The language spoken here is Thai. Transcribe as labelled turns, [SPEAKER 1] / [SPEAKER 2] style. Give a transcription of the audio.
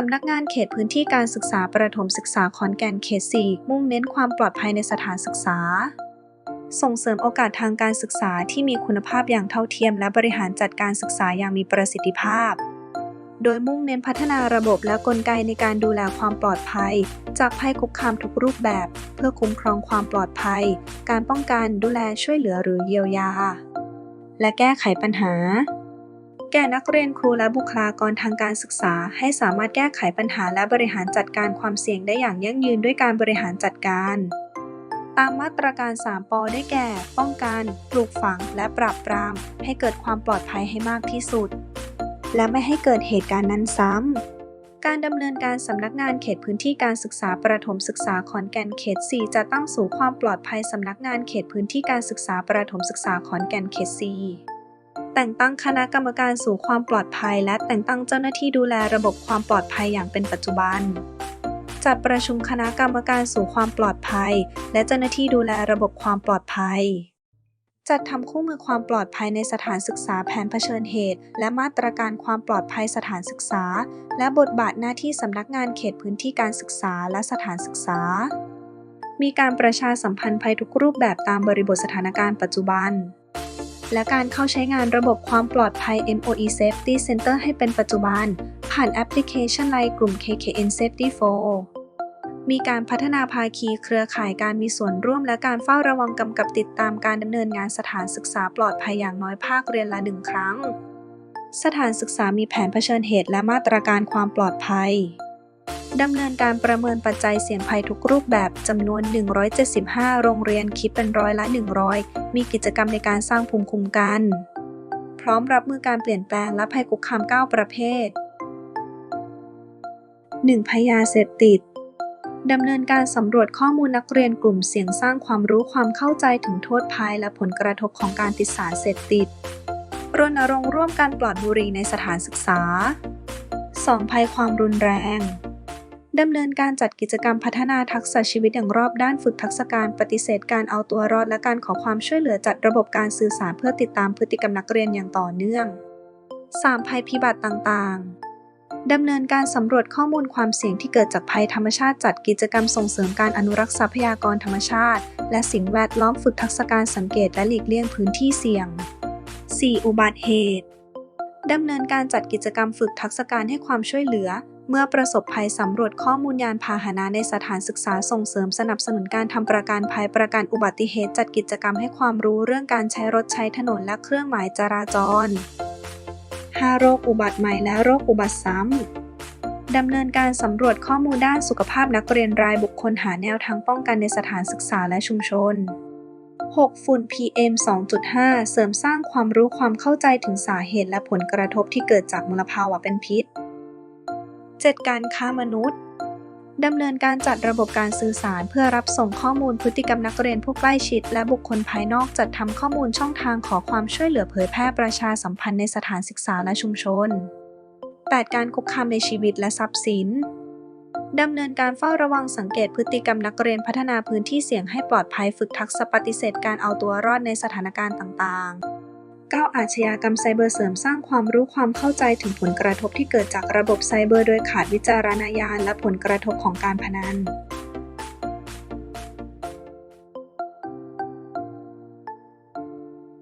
[SPEAKER 1] สำนักงานเขตพื้นที่การศึกษาประถมศึกษาขอนแก่นเขต 4 มุ่งเน้นความปลอดภัยในสถานศึกษา ส่งเสริมโอกาสทางการศึกษาที่มีคุณภาพอย่างเท่าเทียม และบริหารจัดการศึกษาอย่างมีประสิทธิภาพ โดยมุ่งเน้นพัฒนาระบบและกลไกในการดูแลความปลอดภัย จากภัยคุกคามทุกรูปแบบ เพื่อคุ้มครองความปลอดภัย การป้องกันดูแลช่วยเหลือหรือเยียวยา และแก้ไขปัญหา แก่นักเรียนครูและบุคลากรทางการศึกษา ให้สามารถแก้ไขปัญหาและบริหารจัดการความเสี่ยงได้อย่างยั่งยืนด้วยการบริหารจัดการ ตามมาตรการ 3ปอได้แก่ ป้องกัน ปลูกฝัง และปราบปราม ให้เกิดความปลอดภัยให้มากที่สุด และไม่ให้เกิดเหตุการณ์นั้นซ้ำการดำเนินการสำนักงานเขตพื้นที่การศึกษาประถมศึกษาขอนแก่นเขต 4 จะตั้งสู่ความปลอดภัยสำนักงานเขตพื้นที่การศึกษาประถมศึกษาขอนแก่นเขต 4 แต่งตั้งคณะกรรมการสู่ความปลอดภัย และแต่งตั้งเจ้าหน้าที่ดูแลระบบความปลอดภัยอย่างเป็นปัจจุบัน จัดประชุมคณะกรรมการสู่ความปลอดภัย และเจ้าหน้าที่ดูแลระบบความปลอดภัย จัดทำคู่มือความปลอดภัยในสถานศึกษาแผนเผชิญเหตุ และมาตรการความปลอดภัยสถานศึกษา และบทบาทหน้าที่สำนักงานเขตพื้นที่การศึกษาและสถานศึกษา มีการประชาสัมพันธ์ภัยทุกรูปแบบตามบริบทสถานการณ์ปัจจุบัน และการเข้าใช้งานระบบความปลอดภัย MOE Safety Center ให้เป็นปัจจุบัน ผ่านแอปพลิเคชันไลน์กลุ่ม KKN Safety 4มีการพัฒนาภาคีเครือข่ายการมีส่วนร่วม และการเฝ้าระวังกำกับติดตามการดำเนินงานสถานศึกษาปลอดภัยอย่างน้อยภาคเรียนละหนึ่งครั้ง สถานศึกษามีแผนเผชิญเหตุและมาตรการความปลอดภัย ดำเนินการประเมินปัจจัยเสี่ยงภัยทุกรูปแบบจำนวน 175 โรงเรียนคิดเป็นร้อยละ 100 มีกิจกรรมในการสร้างภูมิคุ้มกัน พร้อมรับมือการเปลี่ยนแปลงและภัยคุกคาม 9 ประเภท 1. พยาเสพติดดำเนินการสำรวจข้อมูลนักเรียนกลุ่มเสี่ยงสร้างความรู้ความเข้าใจถึงโทษภัยและผลกระทบของการติดสารเสพติด รณรงค์ร่วมการปลอดบุหรี่ในสถานศึกษา 2. ภัยความรุนแรง ดำเนินการจัดกิจกรรมพัฒนาทักษะชีวิตอย่างรอบด้านฝึกทักษะการปฏิเสธการเอาตัวรอดและการขอความช่วยเหลือจัดระบบการสื่อสารเพื่อติดตามพฤติกรรมนักเรียนอย่างต่อเนื่อง 3. ภัยพิบัติต่างๆ ดำเนินการสำรวจข้อมูลความเสี่ยงที่เกิดจากภัยธรรมชาติจัดกิจกรรมส่งเสริมการอนุรักษ์ทรัพยากรธรรมชาติ และสิ่งแวดล้อมฝึกทักษะการสังเกตและหลีกเลี่ยงพื้นที่เสี่ยง 4. อุบัติเหตุดำเนินการจัดกิจกรรมฝึกทักษะการให้ความช่วยเหลือ เมื่อประสบภัยสำรวจข้อมูลยานพาหนะในสถานศึกษาส่งเสริมสนับสนุนการทำประกันภัยประกันอุบัติเหตุจัดกิจกรรมให้ความรู้เรื่องการใช้รถใช้ถนนและเครื่องหมายจราจร 5. โรคอุบัติใหม่และโรคอุบัติซ้ำ ดำเนินการสำรวจข้อมูลด้านสุขภาพนักเรียนรายบุคคลหาแนวทางป้องกันในสถานศึกษาและชุมชน 6. ฝุ่น PM 2.5 เสริมสร้างความรู้ความเข้าใจถึงสาเหตุและผลกระทบที่เกิดจากมลภาวะเป็นพิษ 7. การค้ามนุษย์ดำเนินการจัดระบบการสื่อสารเพื่อรับส่งข้อมูลพฤติกรรมนักเรียนผู้ใกล้ชิด และบุคคลภายนอกจัดทำข้อมูลช่องทางขอความช่วยเหลือเผยแพร่ประชาสัมพันธ์ในสถานศึกษาและชุมชน 8. การคุกคามในชีวิตและทรัพย์สินดำเนินการเฝ้าระวังสังเกตพฤติกรรมนักเรียนพัฒนาพื้นที่เสี่ยงให้ปลอดภัยฝึกทักษะปฏิเสธการเอาตัวรอดในสถานการณ์ต่างๆ 9. อาชญากรรมไซเบอร์เสริมสร้างความรู้ความเข้าใจถึงผลกระทบที่เกิดจากระบบไซเบอร์โดยขาดวิจารณญาณและผลกระทบของการพนัน